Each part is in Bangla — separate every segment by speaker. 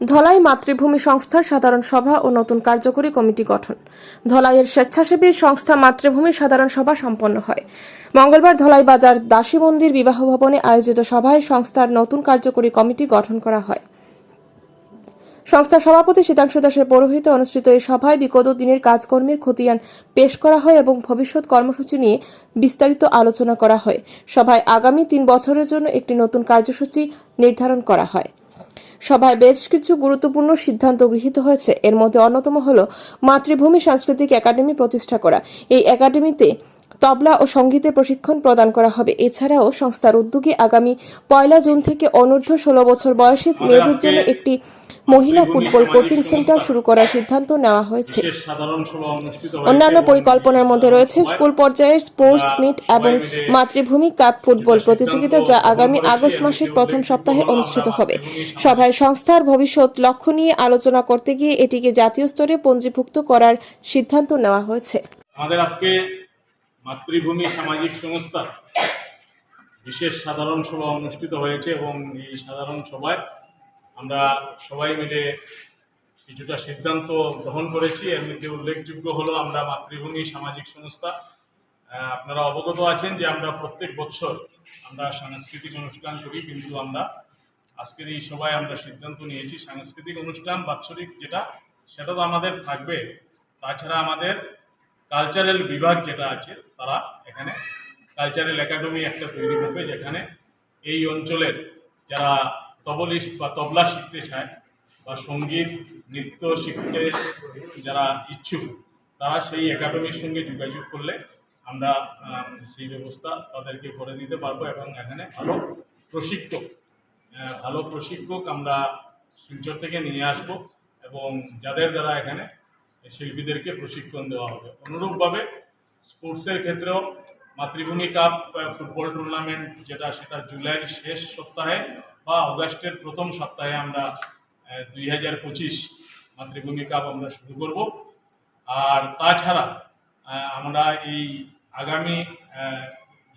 Speaker 1: ধলাই মাতৃভূমি সংস্থার সাধারণ সভা ও নতুন কার্যকরী কমিটি গঠন। ধলাইয়ের স্বেচ্ছাসেবী সংস্থা মাতৃভূমি সাধারণ সভা সম্পন্ন হয়। মঙ্গলবার ধলাই বাজার দাসী মন্দির বিবাহ ভবনে আয়োজিত সভায় সংস্থার নতুন কার্যকরী কমিটি গঠন করা হয়। সংস্থার সভাপতি শীতাংশু দাসের পৌরোহিতে অনুষ্ঠিত এই সভায় বিগত দিনের কাজকর্মের খতিয়ান পেশ করা হয় এবং ভবিষ্যৎ কর্মসূচি নিয়ে বিস্তারিত আলোচনা করা হয়। সভায় আগামী তিন বছরের জন্য একটি নতুন কার্যসূচি নির্ধারণ করা হয়। সভায় বেশ কিছু গুরুত্বপূর্ণ সিদ্ধান্ত গৃহীত হয়েছে। এর মধ্যে অন্যতম হল মাতৃভূমি সাংস্কৃতিক একাডেমি প্রতিষ্ঠা করা। এই একাডেমিতে তবলা ও সঙ্গীতে প্রশিক্ষণ প্রদান করা হবে। এছাড়াও সংস্থার উদ্যোগে আগামী পয়লা জুন থেকে অনূর্ধ্ব ষোলো বছর বয়সী মেয়েদের জন্য একটি মহিলা ফুটবল কোচিং সেন্টার শুরু করার সিদ্ধান্ত নেওয়া হয়েছে। অন্যান্য পরিকল্পনার মধ্যে রয়েছে স্কুল পর্যায়ের স্পোর্টস মিট এবং মাতৃভূমি কাপ ফুটবল প্রতিযোগিতা যা আগামী আগস্ট মাসের প্রথম সপ্তাহে অনুষ্ঠিত হবে। সভায় সংস্থার ভবিষ্যৎ লক্ষ্য নিয়ে আলোচনা করতে গিয়ে এটিকে জাতীয় স্তরে পঞ্জীভুক্ত করার সিদ্ধান্ত নেওয়া হয়েছে।
Speaker 2: আমাদের আজকে মাতৃভূমি সামাজিক সংস্থা বিশেষ সাধারণ সভা অনুষ্ঠিত হয়েছে এবং এই সাধারণ সভায় আমরা সবাই মিলে কিছুটা সিদ্ধান্ত গ্রহণ করেছি। এর মধ্যে উল্লেখযোগ্য হলো, আমরা মাতৃভূমি সামাজিক সংস্থা। আপনারা অবগত আছেন যে আমরা প্রত্যেক বছর আমরা সাংস্কৃতিক অনুষ্ঠান করি, কিন্তু আমরা আজকের এই সবাই আমরা সিদ্ধান্ত নিয়েছি, সাংস্কৃতিক অনুষ্ঠান বাৎসরিক যেটা, সেটা তো আমাদের থাকবে। তাছাড়া আমাদের কালচারাল বিভাগ যেটা আছে, তারা এখানে কালচারাল একাডেমি একটা তৈরি করবে, যেখানে এই অঞ্চলের যারা তবলিস্ট বা তবলা শিখতে চায় বা সংগীত, নৃত্য শিখতে যারা ইচ্ছুক, তারা সেই একাডেমির সঙ্গে যোগাযোগ করলে আমরা সেই ব্যবস্থা তাদেরকে করে দিতে পারব এবং এখানে ভালো প্রশিক্ষক ভালো প্রশিক্ষক আমরা শিলচর থেকে নিয়ে আসব এবং যাদের দ্বারা এখানে শিল্পীদেরকে প্রশিক্ষণ দেওয়া হবে। অনুরূপভাবে স্পোর্টসের ক্ষেত্রেও মাতৃভূমি কাপ ফুটবল টুর্নামেন্ট যেটা সেটা জুলাইয়ের শেষ সপ্তাহে বা অগাস্টের প্রথম সপ্তাহে আমরা দুই হাজার পঁচিশ মাতৃভূমি কাপ আমরা শুরু করব। আর তাছাড়া আমরা এই আগামী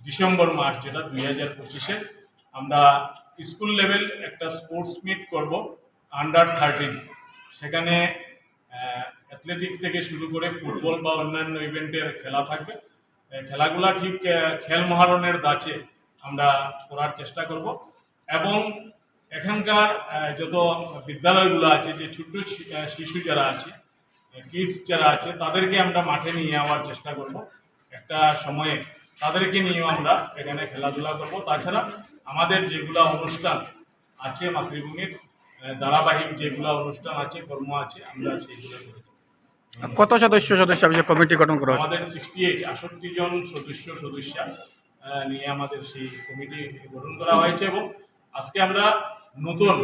Speaker 2: ডিসেম্বর মাস যেটা দুই হাজার পঁচিশে, আমরা স্কুল লেভেল একটা স্পোর্টস মিট করব আন্ডার থার্টিন সেখানে অ্যাথলেটিক থেকে শুরু করে ফুটবল বা অন্যান্য ইভেন্টের খেলা থাকবে। খেলাগুলা ঠিক খেল মহারণের দাচে আমরা করার চেষ্টা করব। এবং এখানকার যত বিদ্যালয়গুলো আছে যে ছোট্ট শিশু যারা আছে কিডস যারা আছে তাদেরকে আমরা মাঠে নিয়ে যাওয়ার চেষ্টা করব। একটা সময়ে তাদেরকে নিয়েও আমরা এখানে খেলাধুলা করব। তাছাড়া আমাদের যেগুলা অনুষ্ঠান আছে মাতৃভূমির ধারাবাহিক যেগুলো অনুষ্ঠান আছে কর্ম আছে আমরা সেইগুলো করে
Speaker 3: কত সদস্য সদস্য কমিটি গঠন করা
Speaker 2: আমাদের সিক্সটি এইট আষট্টি জন সদস্য সদস্য নিয়ে আমাদের সেই কমিটি গঠন করা হয়েছে এবং আজকে আমরা নতুন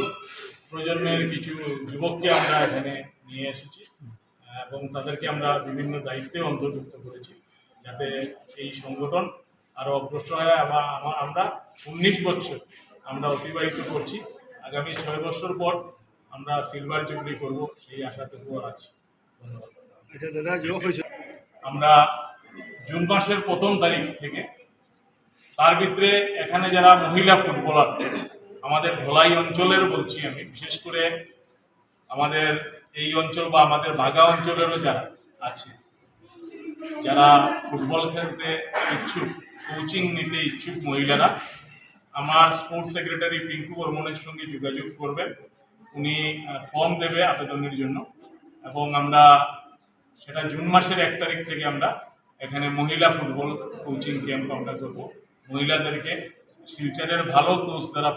Speaker 2: প্রজন্মের কিছু যুবককে আমরা এখানে নিয়ে এসেছি এবং তাদেরকে আমরা বিভিন্ন দায়িত্বে অন্তর্ভুক্ত করেছি যাতে এই সংগঠন আরও অগ্রসর হয় এবং আমা- আমরা উনিশ বছর আমরা অতিবাহিত করছি। আগামী ছয় বছর পর আমরা সিলভার জুবলি করব সেই আশাটুকু আছে। ধন্যবাদ। আমরা জুন মাসের প্রথম তারিখ থেকে তার ভিতরে এখানে যারা মহিলা ফুটবলার আমাদের ধলাই অঞ্চলের বলছি আমি, বিশেষ করে আমাদের এই অঞ্চল বা আমাদের বাগা অঞ্চলেরও যারা আছে, যারা ফুটবল খেলতে ইচ্ছুক, কোচিং নিতে ইচ্ছুক মহিলারা, আমার স্পোর্টস সেক্রেটারি পিঙ্কু বর্মনের সঙ্গে যোগাযোগ করবেন। উনি ফর্ম দেবে আবেদনের জন্য এবং আমরা সেটা জুন মাসের এক তারিখ থেকে আমরা এখানে মহিলা ফুটবল কোচিং ক্যাম্প আমরা করব। মহিলাদেরকে শিলচরের ভালো কোচ দ্বারা